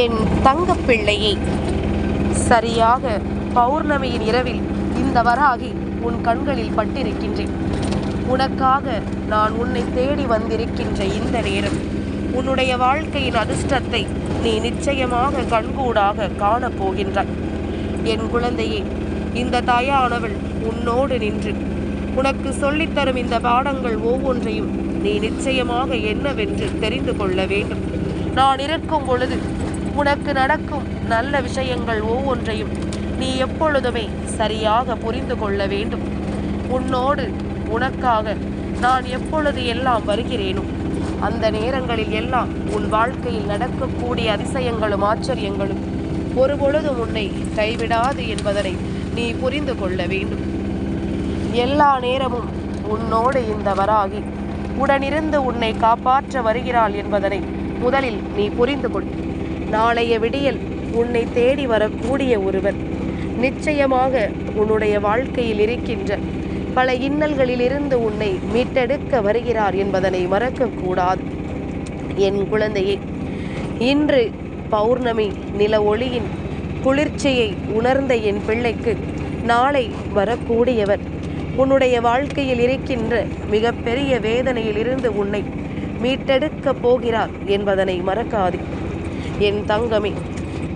என் தங்கப்பிள்ளையே. சரியாக பௌர்ணமியின் இரவில் இந்த வராகி உன் கண்களில் பட்டிருக்கின்றேன். உனக்காக நான் உன்னை தேடி வந்திருக்கின்ற இந்த நேரம் உன்னுடைய வாழ்க்கையின் அதிர்ஷ்டத்தை நீ நிச்சயமாக கண்கூடாக காணப்போகின்றாய். என் குழந்தையே இந்த தாயானவள் உன்னோடு நின்று உனக்கு சொல்லித்தரும் இந்த பாடங்கள் ஒவ்வொன்றையும் நீ நிச்சயமாக என்னவென்று தெரிந்து கொள்ள வேண்டும். நான் இருக்கும் பொழுது உனக்கு நடக்கும் நல்ல விஷயங்கள் ஒவ்வொன்றையும் நீ எப்பொழுதுமே சரியாக புரிந்து கொள்ள வேண்டும். உன்னோடு உனக்காக நான் எப்பொழுது எல்லாம் வருகிறேனோ அந்த நேரங்களில் எல்லாம் உன் வாழ்க்கையில் நடக்கக்கூடிய அதிசயங்களும் ஆச்சரியங்களும் ஒருபொழுதும் உன்னை கைவிடாது என்பதனை நீ புரிந்து கொள்ள வேண்டும். எல்லா நேரமும் உன்னோடு இந்த வராகி உடனிருந்து உன்னை காப்பாற்ற வருகிறாள் என்பதனை முதலில் நீ புரிந்து கொள். நாளைய விடியல் உன்னை தேடி வரக்கூடிய ஒருவர் நிச்சயமாக உன்னுடைய வாழ்க்கையில் இருக்கின்ற பல இன்னல்களிலிருந்து உன்னை மீட்டெடுக்க வருகிறார் என்பதனை மறக்கக்கூடாது. என் குழந்தையே இன்று பௌர்ணமி நில ஒளியின் குளிர்ச்சியை உணர்ந்த என் பிள்ளைக்கு நாளை வரக்கூடியவர். உன்னுடைய வாழ்க்கையில் இருக்கின்ற மிகப்பெரிய வேதனையிலிருந்து உன்னை மீட்டெடுக்கப் போகிறார் என்பதனை மறக்காதே. என் தங்கமே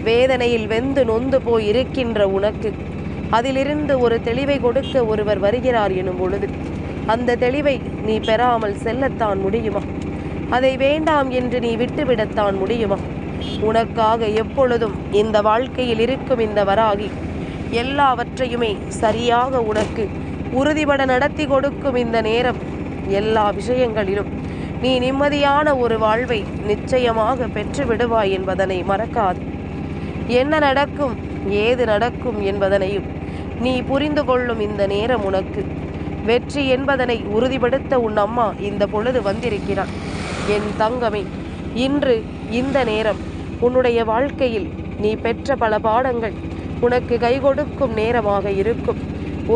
வேதனையில் வெந்து நொந்து போய் இருக்கின்ற உனக்கு அதிலிருந்து ஒரு தெளிவை கொடுக்க ஒருவர் வருகிறார் எனும் பொழுது அந்த தெளிவை நீ பெறாமல் செல்லத்தான் முடியுமா? அதை வேண்டாம் என்று நீ விட்டுவிடத்தான் முடியுமா? உனக்காக எப்பொழுதும் இந்த வாழ்க்கையில் இருக்கும் இந்த வராகி எல்லாவற்றையுமே சரியாக உனக்கு உறுதிபட நடத்தி கொடுக்கும் இந்த நேரம் எல்லா விஷயங்களிலும் நீ நிம்மதியான ஒரு வாழ்வை நிச்சயமாக பெற்று விடுவாய் என்பதனை மறக்காது. என்ன நடக்கும் ஏது நடக்கும் என்பதனையும் நீ புரிந்து கொள்ளும் இந்த நேரம் உனக்கு. வெற்றி என்பதனை உறுதிப்படுத்த உன் அம்மா இந்த பொழுது வந்திருக்கிறான் என் தங்கமே இன்று இந்த நேரம் உன்னுடைய வாழ்க்கையில் நீ பெற்ற பல பாடங்கள் உனக்கு கை கொடுக்கும் நேரமாக இருக்கும்.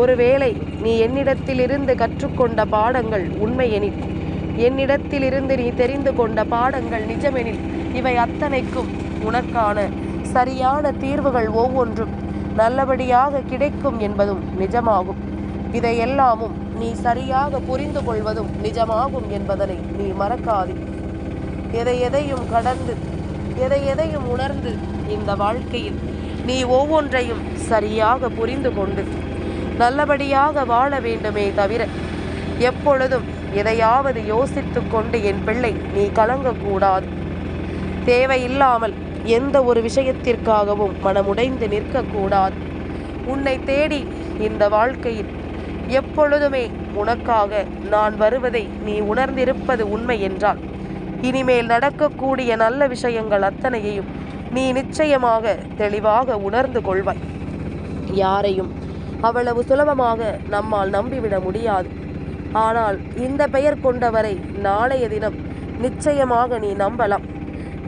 ஒருவேளை நீ என்னிடத்திலிருந்து கற்றுக்கொண்ட பாடங்கள் உண்மையெனில் என்னிடத்திலிருந்து நீ தெரிந்து கொண்ட பாடங்கள் நிஜமெனில் இவை அத்தனைக்கும் உனக்கான சரியான தீர்வுகள் ஒவ்வொன்றும் நல்லபடியாக கிடைக்கும் என்பதும் நிஜமாகும். இதையெல்லாமும் நீ சரியாக புரிந்து கொள்வதும் நிஜமாகும் என்பதனை நீ மறக்காது. எதை எதையும் கடந்து எதை எதையும் உணர்ந்து இந்த வாழ்க்கையில் நீ ஒவ்வொன்றையும் சரியாக புரிந்து கொண்டு நல்லபடியாக வாழ வேண்டுமே தவிர எப்பொழுதும் எதையாவது யோசித்து கொண்டு என் பிள்ளை நீ கலங்கக்கூடாது. தேவையில்லாமல் எந்த ஒரு விஷயத்திற்காகவும் மனமுடைந்து நிற்கக்கூடாது. உன்னை தேடி இந்த வாழ்க்கையில் எப்பொழுதுமே உனக்காக நான் வருவதை நீ உணர்ந்திருப்பது உண்மை என்றால் இனிமேல் நடக்கக்கூடிய நல்ல விஷயங்கள் அத்தனையையும் நீ நிச்சயமாக தெளிவாக உணர்ந்து கொள்வாய். யாரையும் அவ்வளவு சுலபமாக நம்மால் நம்பிவிட முடியாது. ஆனால் இந்த பெயர் கொண்டவரை நாளைய தினம் நிச்சயமாக நீ நம்பலாம்.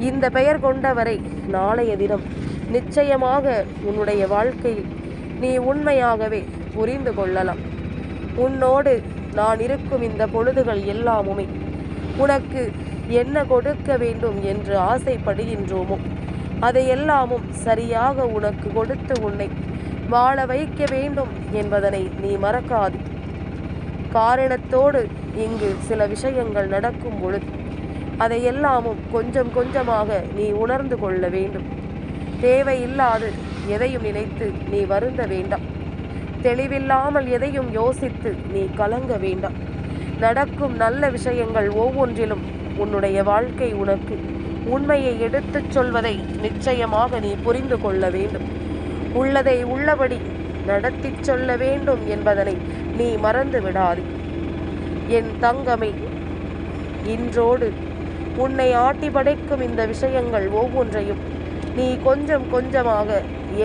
இந்த பெயர் கொண்டவரை நாளைய தினம் நிச்சயமாக உன்னுடைய வாழ்க்கையில் நீ உண்மையாகவே புரிந்து கொள்ளலாம். உன்னோடு நான் இருக்கும் இந்த பொழுதுகள் எல்லாமுமே உனக்கு என்ன கொடுக்க வேண்டும் என்று ஆசைப்படுகின்றோமோ அதையெல்லாமும் சரியாக உனக்கு கொடுத்து உன்னை வாழ வைக்க வேண்டும் என்பதனை நீ மறக்காது. காரணத்தோடு இங்கு சில விஷயங்கள் நடக்கும் பொழுது அதையெல்லாமும் கொஞ்சம் கொஞ்சமாக நீ உணர்ந்து கொள்ள வேண்டும். தேவையில்லாது எதையும் நினைத்து நீ வருந்த வேண்டாம். தெளிவில்லாமல் எதையும் யோசித்து நீ கலங்க வேண்டாம். நடக்கும் நல்ல விஷயங்கள் ஒவ்வொன்றிலும் உன்னுடைய வாழ்க்கை உனக்கு உண்மையை எடுத்துச் சொல்வதை நிச்சயமாக நீ புரிந்து கொள்ள வேண்டும். உள்ளதை உள்ளபடி நடத்திச் சொல்ல வேண்டும் என்பதனை நீ மறந்து விடாதே என் தங்கமே இன்றோடு உன்னை ஆட்டி படைக்கும் இந்த விஷயங்கள் ஒவ்வொன்றையும் நீ கொஞ்சம் கொஞ்சமாக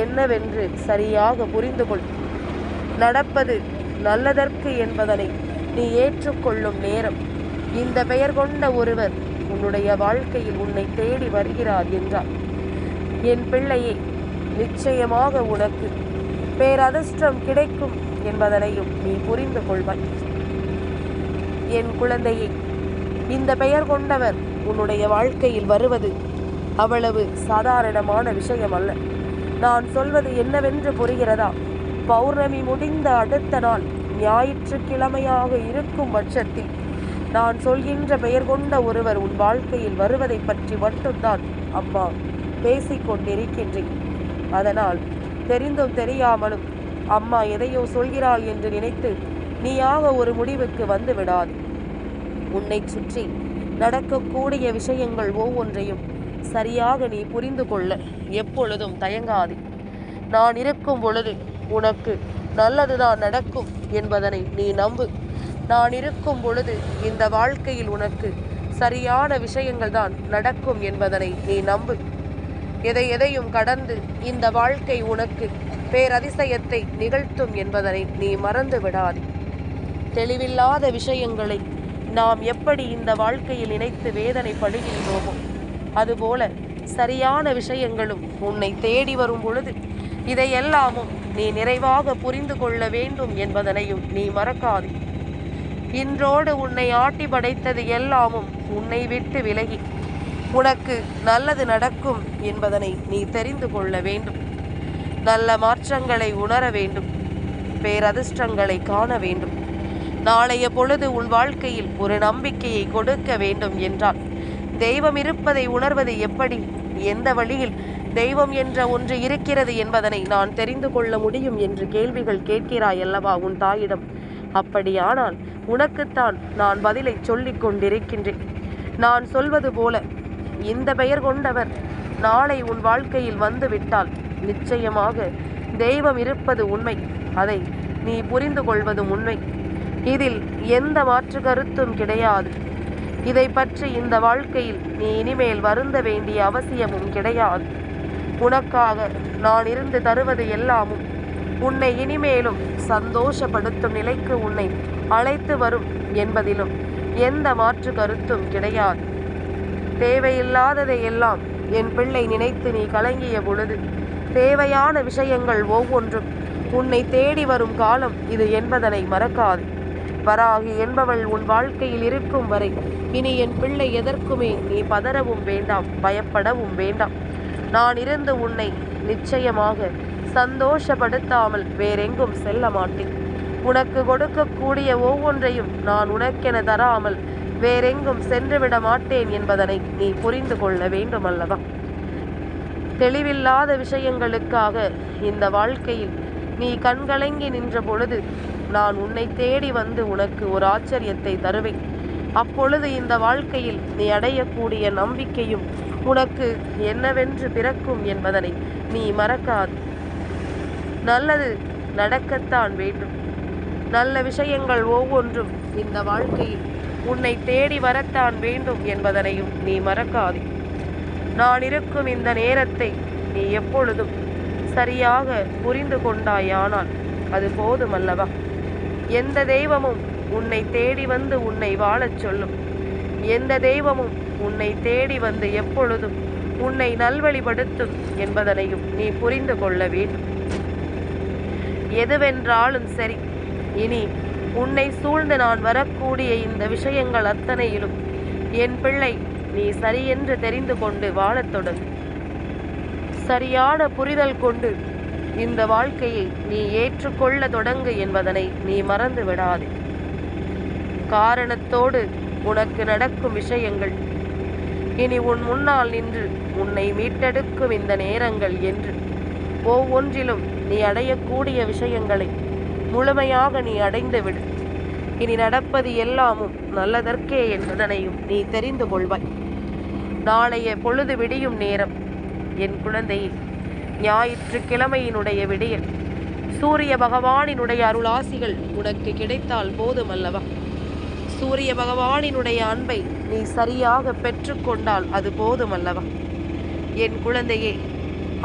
என்னவென்று சரியாக புரிந்து கொள். நடப்பது நல்லதற்கு என்பதனை நீ ஏற்றுக்கொள்ளும் நேரம். இந்த பெயர் கொண்ட ஒருவர் உன்னுடைய வாழ்க்கையில் உன்னை தேடி வருகிறார் என்றார். என் பிள்ளையே நிச்சயமாக உனக்கு பேரதிர்ஷ்டம் கிடைக்கும் என்பதனையும் நீ புரிந்து கொள்வாய். என் குழந்தையே இந்த பெயர் கொண்டவர் உன்னுடைய வாழ்க்கையில் வருவது அவ்வளவு சாதாரணமான விஷயம் அல்ல நான் சொல்வது என்னவென்று புரிகிறதா? பௌர்ணமி முடிந்த அடுத்த நாள் ஞாயிற்றுக்கிழமையாக இருக்கும் பட்சத்தில் நான் சொல்கின்ற பெயர் கொண்ட ஒருவர் உன் வாழ்க்கையில் வருவதை பற்றி மட்டும்தான் அம்மா பேசிக் கொண்டிருக்கின்றேன் அதனால் தெரிந்தும் தெரியாமலும் அம்மா எதையோ சொல்கிறாள் என்று நினைத்து நீயாக ஒரு முடிவுக்கு வந்து விடாது. உன்னை சுற்றி நடக்கக்கூடிய விஷயங்கள் ஒவ்வொன்றையும் சரியாக நீ புரிந்து கொள்ள எப்பொழுதும் தயங்காதே. நான் இருக்கும் பொழுது உனக்கு நல்லதுதான் நடக்கும் என்பதனை நீ நம்பு. நான் இருக்கும் பொழுது இந்த வாழ்க்கையில் உனக்கு சரியான விஷயங்கள் தான் நடக்கும் என்பதனை நீ நம்பு. எதை எதையும் கடந்து இந்த வாழ்க்கை உனக்கு பேரதிசயத்தை நிகழ்த்தும் என்பதனை நீ மறந்து விடாதே தெளிவில்லாத விஷயங்களை நாம் எப்படி இந்த வாழ்க்கையில் நினைத்து வேதனைப்படுகின்றோமோ அதுபோல சரியான விஷயங்களும் உன்னை தேடி வரும் பொழுது இதையெல்லாமும் நீ நிறைவாக புரிந்து கொள்ள வேண்டும் என்பதனையும் நீ மறக்காதே. இன்றோடு உன்னை ஆட்டி படைத்தது எல்லாமும் உன்னை விட்டு விலகி உனக்கு நல்லது நடக்கும் என்பதனை நீ தெரிந்து கொள்ள வேண்டும். நல்ல மாற்றங்களை உணர வேண்டும். பேரதிர்ஷ்டங்களை காண வேண்டும். நாளைய பொழுது உன் வாழ்க்கையில் ஒரு நம்பிக்கையை கொடுக்க வேண்டும் என்றால் தெய்வம் இருப்பதை உணர்வது எப்படி? எந்த வழியில் தெய்வம் என்ற ஒன்று இருக்கிறது என்பதனை நான் தெரிந்து கொள்ள முடியும் என்று கேள்விகள் கேட்கிறாய் அல்லவா உன் தாயிடம்? அப்படியானால் உனக்குத்தான் நான் பதிலை சொல்லிக் கொண்டிருக்கின்றேன். நான் சொல்வது போல இந்த பெயர் கொண்டவர் நாளை உன் வாழ்க்கையில் வந்து விட்டால் நிச்சயமாக தெய்வம் இருப்பது உண்மை. அதை நீ புரிந்து கொள்வதும் உண்மை. இதில் எந்த மாற்று கருத்தும் கிடையாது. இதை பற்றி இந்த வாழ்க்கையில் நீ இனிமேல் வருந்த வேண்டிய அவசியமும் கிடையாது. உனக்காக நான் இருந்து தருவது எல்லாமும் உன்னை இனிமேலும் சந்தோஷப்படுத்தும் நிலைக்கு உன்னை அழைத்து வரும் என்பதிலும் எந்த மாற்று கருத்தும் கிடையாது. தேவையில்லாததை எல்லாம் என் பிள்ளை நினைத்து நீ கலங்கிய பொழுது தேவையான விஷயங்கள் ஒவ்வொன்றும் உன்னை தேடி வரும் காலம் இது என்பதனை மறக்காது. வராகி என்பவள் உன் வாழ்க்கையில் இருக்கும் வரை இனி என் பிள்ளை எதற்குமே நீ பதறவும் வேண்டாம் பயப்படவும் வேண்டாம். நான் இருந்து உன்னை நிச்சயமாக சந்தோஷப்படுத்தாமல் வேறெங்கும் செல்ல மாட்டேன். உனக்கு கொடுக்கக்கூடிய ஒவ்வொன்றையும் நான் உனக்கென தராமல் வேறெங்கும் சென்றுவிட மாட்டேன் என்பதனை நீ புரிந்து கொள்ள வேண்டும் அல்லவா தெளிவில்லாத விஷயங்களுக்காக இந்த வாழ்க்கையில் நீ கண்கலங்கி நின்ற பொழுது நான் உன்னை தேடி வந்து உனக்கு ஒரு ஆச்சரியத்தை தருவேன். அப்பொழுது இந்த வாழ்க்கையில் நீ அடையக்கூடிய நம்பிக்கையும் உனக்கு என்னவென்று பிறக்கும் என்பதனை நீ மறக்காது. நல்லது நடக்கத்தான் வேண்டும். நல்ல விஷயங்கள் ஒவ்வொன்றும் இந்த வாழ்க்கையில் உன்னை தேடி வரத்தான் வேண்டும் என்பதனையும் நீ மறக்காதே. நான் இருக்கும் இந்த நேரத்தை நீ எப்பொழுதும் சரியாக புரிந்து கொண்டாயானால் அது போதுமல்லவா? எந்த தெய்வமும் உன்னை தேடி வந்து உன்னை வாழச் சொல்லும். எந்த தெய்வமும் உன்னை தேடி வந்து எப்பொழுதும் உன்னை நல்வழிப்படுத்தும் என்பதனையும் நீ புரிந்து கொள்ள வேண்டும். எதுவென்றாலும் சரி இனி உன்னை சூழ்ந்து நான் வரக்கூடிய இந்த விஷயங்கள் அத்தனையிலும் என் பிள்ளை நீ சரியென்று தெரிந்து கொண்டு வாழத் தொடங்கு. சரியான புரிதல் கொண்டு இந்த வாழ்க்கையை நீ ஏற்றுக்கொள்ள தொடங்கு என்பதனை நீ மறந்து விடாதே. காரணத்தோடு உனக்கு நடக்கும் விஷயங்கள். இனி உன் முன்னால் நின்று உன்னை மீட்டெடுக்கும் இந்த நேரங்கள் என்று ஒவ்வொன்றிலும் நீ அடையக்கூடிய விஷயங்களை முழுமையாக நீ அடைந்து விடு இனி நடப்பது எல்லாமும் நல்லதற்கே என்பதனையும் நீ தெரிந்து கொள்வாய். நாளைய பொழுது விடியும் நேரம். என் குழந்தையே ஞாயிற்றுக்கிழமையினுடைய விடியல். சூரிய பகவானினுடைய அருளாசிகள் உனக்கு கிடைத்தால் போதும் அல்லவா சூரிய பகவானினுடைய அன்பை நீ சரியாக பெற்றுக்கொண்டால் அது போதும் அல்லவா என் குழந்தையே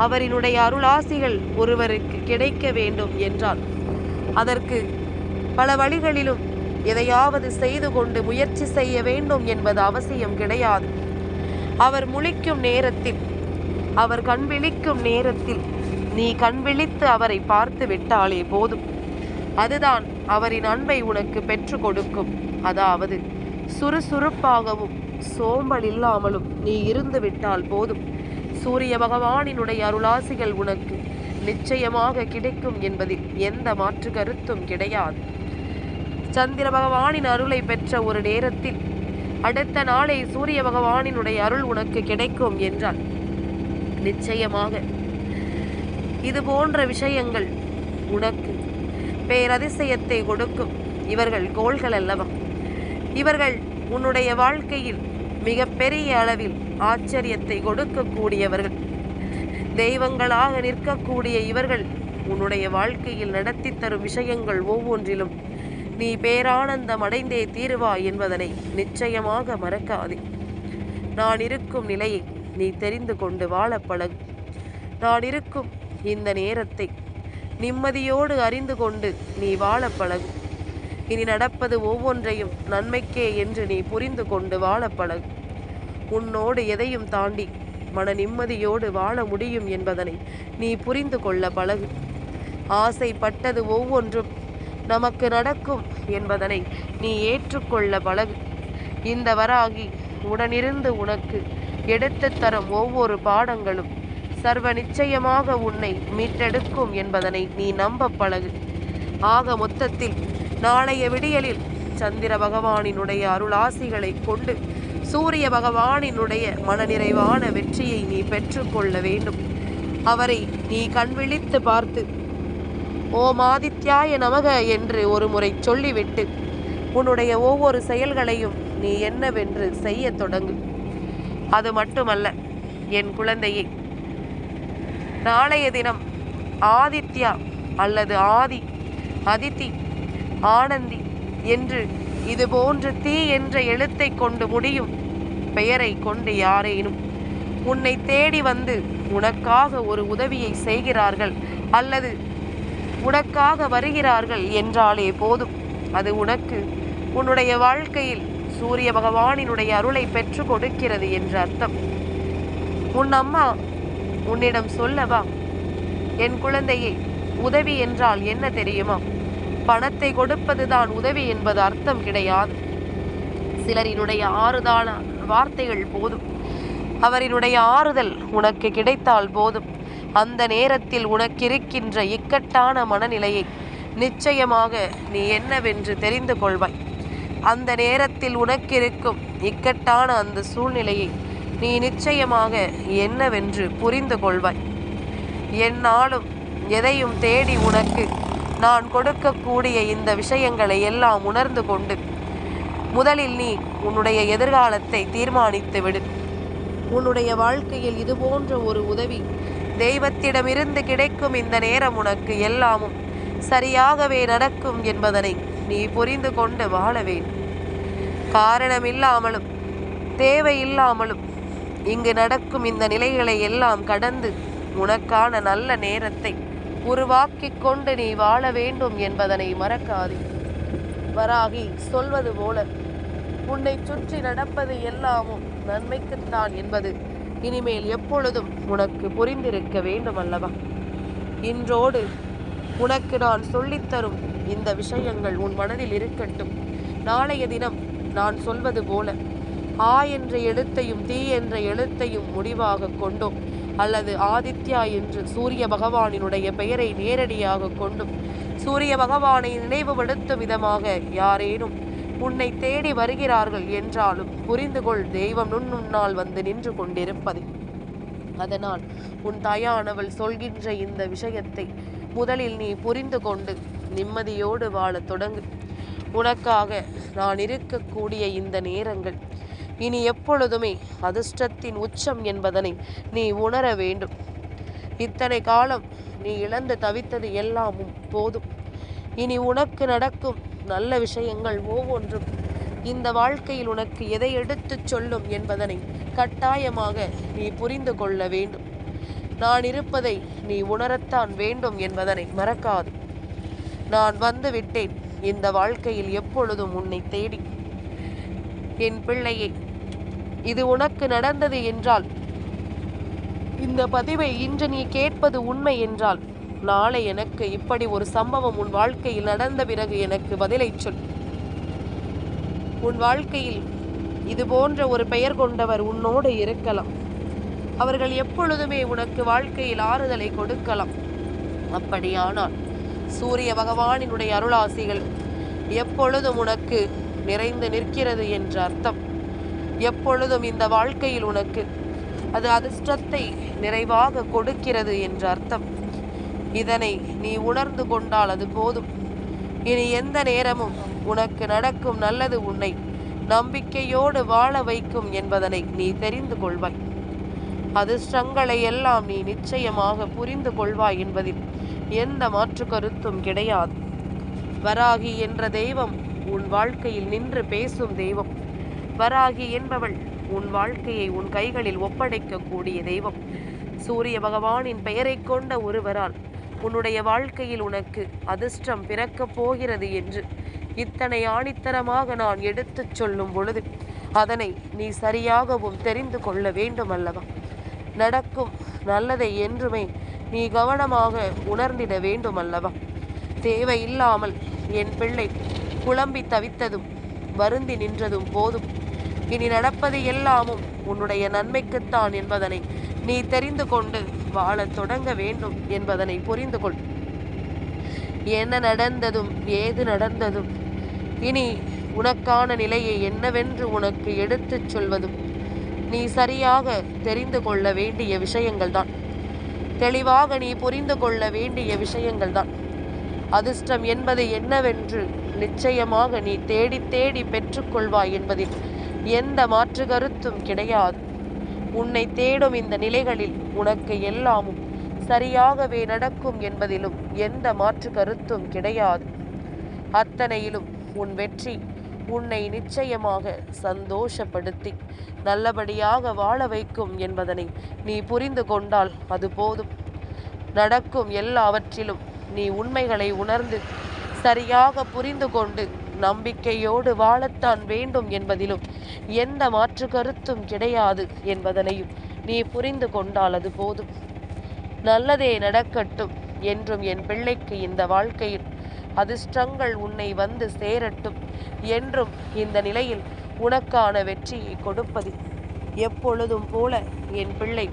அவரினுடைய அருளாசிகள் ஒருவருக்கு கிடைக்க வேண்டும் என்றால் அதற்கு பல வழிகளிலும் எதையாவது செய்து கொண்டு முயற்சி செய்ய வேண்டும் என்பது அவசியம் கிடையாது. அவர் முழிக்கும் நேரத்தில் அவர் கண் விழிக்கும் நேரத்தில் நீ கண் விழித்து அவரை பார்த்து விட்டாலே போதும். அதுதான் அவரின் அன்பை உனக்கு பெற்று கொடுக்கும். அதாவது சுறுசுறுப்பாகவும் சோம்பல் இல்லாமலும் நீ இருந்து விட்டால் போதும். சூரிய பகவானினுடைய அருளாசிகள் உனக்கு நிச்சயமாக கிடைக்கும் என்பதில் எந்த மாற்று கருத்தும் கிடையாது. சந்திர பகவானின் அருளை பெற்ற ஒரு நேரத்தில் அடுத்த நாளை சூரிய பகவானினுடைய அருள் உனக்கு கிடைக்கும் என்றால் நிச்சயமாக. இது போன்ற விஷயங்கள் உனக்கு பேரதிசயத்தை கொடுக்கும். இவர்கள் கோள்கள் அல்லவா? இவர்கள் உன்னுடைய வாழ்க்கையில் மிகப்பெரிய அளவில் ஆச்சரியத்தை கொடுக்கக்கூடியவர்கள். தெய்வங்களாக நிற்கக்கூடிய இவர்கள் உன்னுடைய வாழ்க்கையில் நடத்தி தரும் விஷயங்கள் ஒவ்வொன்றிலும் நீ பேரானந்தம் அடைந்தே தீருவாய் என்பதனை நிச்சயமாக மறக்காதே. நான் இருக்கும் நிலையை நீ தெரிந்து கொண்டு வாழ பழகு. நான் இருக்கும் இந்த நேரத்தை நிம்மதியோடு அறிந்து கொண்டு நீ வாழ பழகு. இனி நடப்பது ஒவ்வொன்றையும் நன்மைக்கே என்று நீ புரிந்து கொண்டு வாழ பழகு. உன்னோடு எதையும் தாண்டி மன நிம்மதியோடு வாழ முடியும் என்பதனை நீ புரிந்து கொள்ள பழகு. ஆசைப்பட்டது ஒவ்வொன்றும் நமக்கு நடக்கும் என்பதனை நீ ஏற்றுக்கொள்ள பழகு. இந்த வராகி உடனிருந்து உனக்கு எடுத்துத் தரும் ஒவ்வொரு பாடங்களும் சர்வ நிச்சயமாக உன்னை மீட்டெடுக்கும் என்பதனை நீ நம்ப பழகு. ஆக மொத்தத்தில் நாளைய விடியலில் சந்திர பகவானினுடைய அருளாசிகளை கொண்டு சூரிய பகவானினுடைய மனநிறைவான வெற்றியை நீ பெற்றுக்கொள்ள வேண்டும். அவரை நீ கண்விழித்து பார்த்து ஓம் ஆதித்யாய நமக என்று ஒரு முறை சொல்லிவிட்டு உன்னுடைய ஒவ்வொரு செயல்களையும் நீ என்னவென்று செய்யத் தொடங்கு. அது மட்டுமல்ல என் குழந்தையை நாளைய தினம் ஆதித்யா அல்லது ஆதி அதித்தி ஆனந்தி என்று இது போன்று தீ என்ற எழுத்தை கொண்டு முடியும். பெயரை கொண்டு யாரேனும் உன்னை தேடி வந்து உனக்காக ஒரு உதவியை செய்கிறார்கள் அல்லது உனக்காக வருகிறார்கள் என்றாலே போதும். அது உனக்கு உன்னுடைய வாழ்க்கையில் சூரிய பகவானினுடைய அருளை பெற்று கொடுக்கிறது என்ற அர்த்தம். உன் அம்மா உன்னிடம் சொல்லவா? என் குழந்தையை உதவி என்றால் என்ன தெரியுமா? பணத்தை கொடுப்பதுதான் உதவி என்பது அர்த்தம் கிடையாது. சிலரினுடைய ஆறுதான வார்த்தைகள் போதும். அவரினுடைய ஆறுதல் உனக்கு கிடைத்தால் போதும். அந்த நேரத்தில் உனக்கிருக்கின்ற இக்கட்டான மனநிலையை நிச்சயமாக நீ என்னவென்று தெரிந்து கொள்வாய். அந்த நேரத்தில் உனக்கிருக்கும் இக்கட்டான அந்த சூழ்நிலையை நீ நிச்சயமாக என்னவென்று புரிந்து கொள்வாய். என்னாலும் எதையும் தேடி உனக்கு நான் கொடுக்கக்கூடிய இந்த விஷயங்களை எல்லாம் உணர்ந்து கொண்டு முதலில் நீ உன்னுடைய எதிர்காலத்தை தீர்மானித்து விடு. உன்னுடைய வாழ்க்கையில் இது போன்ற ஒரு உதவி தெய்வத்திடமிருந்து கிடைக்கும் இந்த நேரம் உனக்கு எல்லாமும் சரியாகவே நடக்கும் என்பதனை நீ புரிந்து கொண்டு வாழ வேண்டும். காரணமில்லாமலும் தேவையில்லாமலும் இங்கு நடக்கும் இந்த நிலைகளை எல்லாம் கடந்து உனக்கான நல்ல நேரத்தை உருவாக்கிக் கொண்டு நீ வாழ வேண்டும் என்பதனை மறக்காதே. வராகி சொல்வது போல. உன்னை சுற்றி நடப்பது எல்லாமும் நன்மைக்குத்தான் என்பது. இனிமேல் எப்பொழுதும் உனக்கு புரிந்திருக்க வேண்டும் அல்லவா இன்றோடு உனக்கு நான் சொல்லித்தரும் இந்த விஷயங்கள் உன் மனதில் இருக்கட்டும். நாளைய தினம் நான் சொல்வது போல ஆ என்ற எழுத்தையும் தீ என்ற எழுத்தையும் முடிவாக கொண்டோ அல்லது ஆதித்யா என்று சூரிய பகவானினுடைய பெயரை நேரடியாக கொண்டும் சூரிய பகவானை நினைவுபடுத்தும் விதமாக யாரேனும் உன்னை தேடி வருகிறார்கள் என்றாலும் புரிந்து கொள் தெய்வம் நுண்ணுன்னால் வந்து நின்று கொண்டிருப்பது. அதனால் உன் தாயானவள் சொல்கின்ற இந்த விஷயத்தை முதலில் நீ புரிந்து கொண்டு நிம்மதியோடு வாழத் தொடங்கு. உனக்காக நான் இருக்கக்கூடிய இந்த நேரங்கள் இனி எப்பொழுதுமே அதிர்ஷ்டத்தின் உச்சம் என்பதனை நீ உணர வேண்டும். இத்தனை காலம் நீ இழந்து தவித்தது எல்லாமும் போதும். இனி உனக்கு நடக்கும் நல்ல விஷயங்கள் ஒவ்வொன்றும். இந்த வாழ்க்கையில் உனக்கு எதை எடுத்துச் சொல்லும் என்பதனை கட்டாயமாக நீ புரிந்து கொள்ள வேண்டும். நான் இருப்பதை நீ உணரத்தான் வேண்டும் என்பதனை மறக்காது. நான் வந்து விட்டேன். இந்த வாழ்க்கையில் எப்பொழுதும் உன்னை தேடி. என் பிள்ளையே இது உனக்கு நடந்தது என்றால் இந்த பதிவை இன்று நீ கேட்பது உண்மை என்றால் நாளை எனக்கு இப்படி ஒரு சம்பவம் உன் வாழ்க்கையில் நடந்த பிறகு எனக்கு பதிலைச் சொல். உன் வாழ்க்கையில் இது போன்ற ஒரு பெயர் கொண்டவர் உன்னோடு இருக்கலாம். அவர்கள் எப்பொழுதுமே உனக்கு வாழ்க்கையில் ஆறுதலை கொடுக்கலாம். அப்படியானால் சூரிய பகவானினுடைய அருளாசிகள் எப்பொழுதும் உனக்கு நிறைந்து நிற்கிறது என்ற அர்த்தம். எப்பொழுதும் இந்த வாழ்க்கையில் உனக்கு அது அதிர்ஷ்டத்தை நிறைவாக கொடுக்கிறது என்ற அர்த்தம். இதனை நீ உணர்ந்து கொண்டால் அது போதும். இனி எந்த நேரமும் உனக்கு நடக்கும் நல்லது உன்னை நம்பிக்கையோடு வாழ வைக்கும் என்பதனை நீ தெரிந்து கொள்வாய். அதிர்ஷ்டங்களை எல்லாம் நீ நிச்சயமாக புரிந்து கொள்வாய் என்பதில் எந்த மாற்று கருத்தும் கிடையாது. வராகி என்ற தெய்வம் உன் வாழ்க்கையில் நின்று பேசும் தெய்வம். வராகி என்பவள் உன் வாழ்க்கையை உன் கைகளில் ஒப்படைக்கக்கூடிய தெய்வம். சூரிய பகவானின் பெயரை கொண்ட ஒருவரால் உன்னுடைய வாழ்க்கையில் உனக்கு அதிர்ஷ்டம் பிறக்கப் போகிறது என்று இத்தனை ஆணித்தரமாக நான் எடுத்துச் சொல்லும் பொழுது அதனை நீ சரியாகவும் தெரிந்து கொள்ள வேண்டும் அல்லவா நடக்கும் நல்லதை என்றுமே நீ கவனமாக உணர்ந்திட வேண்டும் அல்லவா தேவையில்லாமல் என் பிள்ளை குழம்பி தவித்ததும் வருந்தி நின்றதும் போதும். இனி நடப்பது எல்லாமும் உன்னுடைய நன்மைக்குத்தான் என்பதனை நீ தெரிந்து கொண்டு வாழத் தொடங்க வேண்டும் என்பதனை புரிந்து கொள். என்ன நடந்ததும் ஏது நடந்ததும் இனி உனக்கான நிலையை என்னவென்று உனக்கு எடுத்துச் சொல்வதும் நீ சரியாக தெரிந்து கொள்ள வேண்டிய விஷயங்கள்தான். தெளிவாக நீ புரிந்து கொள்ள வேண்டிய விஷயங்கள்தான். அதிர்ஷ்டம் என்பது என்னவென்று நிச்சயமாக நீ தேடி தேடி பெற்றுக்கொள்வாய் என்பதில் எந்த மாற்று கருத்தும் கிடையாது. உன்னை தேடும் இந்த நிலைகளில் உனக்கு எல்லாமும் சரியாகவே நடக்கும் என்பதிலும் எந்த மாற்று கருத்தும் கிடையாது. அத்தனையிலும் உன் வெற்றி உன்னை நிச்சயமாக சந்தோஷப்படுத்தி நல்லபடியாக வாழ வைக்கும் என்பதனை நீ புரிந்து கொண்டால் அது போதும். நடக்கும் எல்லாவற்றிலும் நீ உண்மைகளை உணர்ந்து சரியாக புரிந்து கொண்டு நம்பிக்கையோடு வாழத்தான் வேண்டும் என்பதிலும் எந்த மாற்று கருத்தும் கிடையாது என்பதனையும் நீ புரிந்து கொண்டால் அது போதும். நல்லதே நடக்கட்டும் என்றும் என் பிள்ளைக்கு இந்த வாழ்க்கையில் அதிர்ஷ்டங்கள் உன்னை வந்து சேரட்டும் என்றும் இந்த நிலையில் உனக்கான வெற்றியை கொடுப்பது எப்பொழுதும் போல என் பிள்ளை.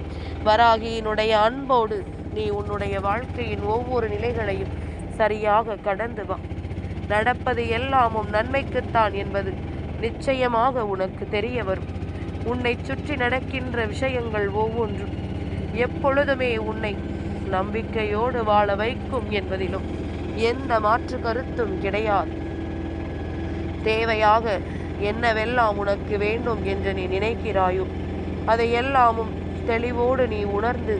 வராகியினுடைய அன்போடு நீ உன்னுடைய வாழ்க்கையின் ஒவ்வொரு நிலைகளையும் சரியாக கடந்து வா. நடப்பது எல்லாமும் நன்மைக்குத்தான் என்பது நிச்சயமாக உனக்கு தெரிய வரும். உன்னை சுற்றி நடக்கின்ற விஷயங்கள் ஒவ்வொன்றும் எப்பொழுதுமே உன்னை நம்பிக்கையோடு வாழ வைக்கும் என்பதிலும் எந்த மாற்று கருத்தும் கிடையாது. தேவையாக என்னவெல்லாம் உனக்கு வேண்டும் என்று நீ நினைக்கிறாயோ அதை எல்லாமும் தெளிவோடு நீ உணர்ந்து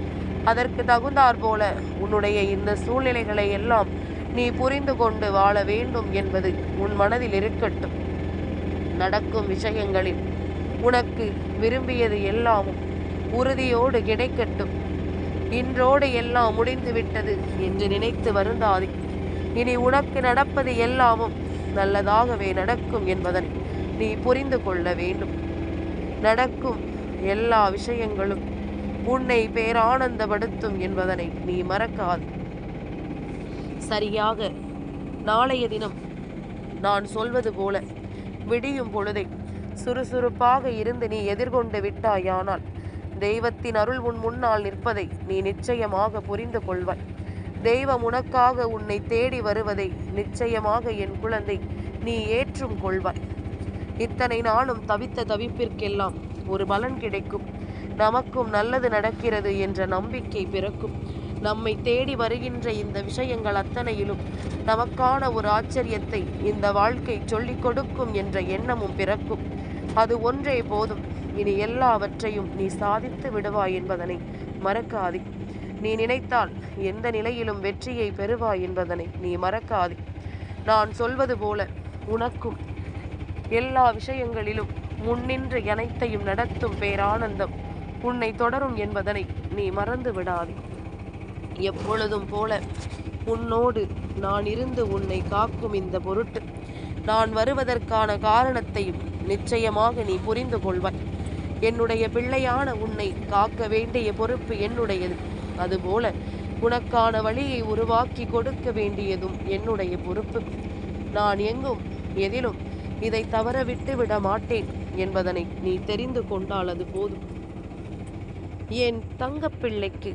அதற்கு தகுந்தாற் போல உன்னுடைய இந்த சூழ்நிலைகளை எல்லாம் நீ புரிந்து கொண்டு வாழ வேண்டும் என்பது உன் மனதில் இருக்கட்டும். நடக்கும் விஷயங்களில் உனக்கு விரும்பியது எல்லாமும் உறுதியோடு கிடைக்கட்டும். இன்றோடு எல்லாம் முடிந்து விட்டது என்று நினைத்து வருந்தாதே. இனி உனக்கு நடப்பது எல்லாமும் நல்லதாகவே நடக்கும் என்பதனை நீ புரிந்து கொள்ள வேண்டும். நடக்கும் எல்லா விஷயங்களும் உன்னை பேரானந்தப்படுத்தும் என்பதனை நீ மறக்காது. சரியாக. நாளைய தினம் நான் சொல்வது போல விடியும் பொழுதை சுறுசுறுப்பாக இருந்து நீ எதிர்கொண்டு விட்டாயானால் தெய்வத்தின் அருள் உன் முன்னால் நிற்பதை நீ நிச்சயமாக புரிந்து கொள்வாய். தெய்வம் உனக்காக உன்னை தேடி வருவதை நிச்சயமாக என் குழந்தை நீ ஏற்றும் கொள்வாய். இத்தனை நாளும் தவித்த தவிப்பிற்கெல்லாம் ஒரு பலன் கிடைக்கும். நமக்கும் நல்லது நடக்கிறது என்ற நம்பிக்கை பிறக்கும். நம்மை தேடி வருகின்ற இந்த விஷயங்கள் அத்தனையிலும் நமக்கான ஒரு ஆச்சரியத்தை இந்த வாழ்க்கை சொல்லிக் கொடுக்கும் என்ற எண்ணமும் பிறக்கும். அது ஒன்றே போதும். இனி எல்லாவற்றையும் நீ சாதித்து விடுவாய் என்பதனை மறக்காதே. நீ நினைத்தால் எந்த நிலையிலும் வெற்றியை பெறுவாய் என்பதனை நீ மறக்காதே. நான் சொல்வது போல உனக்கும் எல்லா விஷயங்களிலும் முன்னின்று அனைத்தையும் நடத்தும் பேரானந்தம் உன்னை தொடரும் என்பதனை நீ மறந்து விடாதே எப்பொழுதும் போல உன்னோடு நான் இருந்து உன்னை காக்கும் இந்த பொருட்டு. நான் வருவதற்கான காரணத்தையும் நிச்சயமாக நீ புரிந்து கொள்வாய். என்னுடைய பிள்ளையான உன்னை காக்க வேண்டிய பொறுப்பு என்னுடையது. அதுபோல உனக்கான வழியை உருவாக்கி கொடுக்க வேண்டியதும் என்னுடைய பொறுப்பு. நான் எங்கும் எதிலும் இதை தவற விட்டு விட மாட்டேன் என்பதனை நீ தெரிந்து கொண்டால் அது போதும். என் தங்கப்பிள்ளைக்கு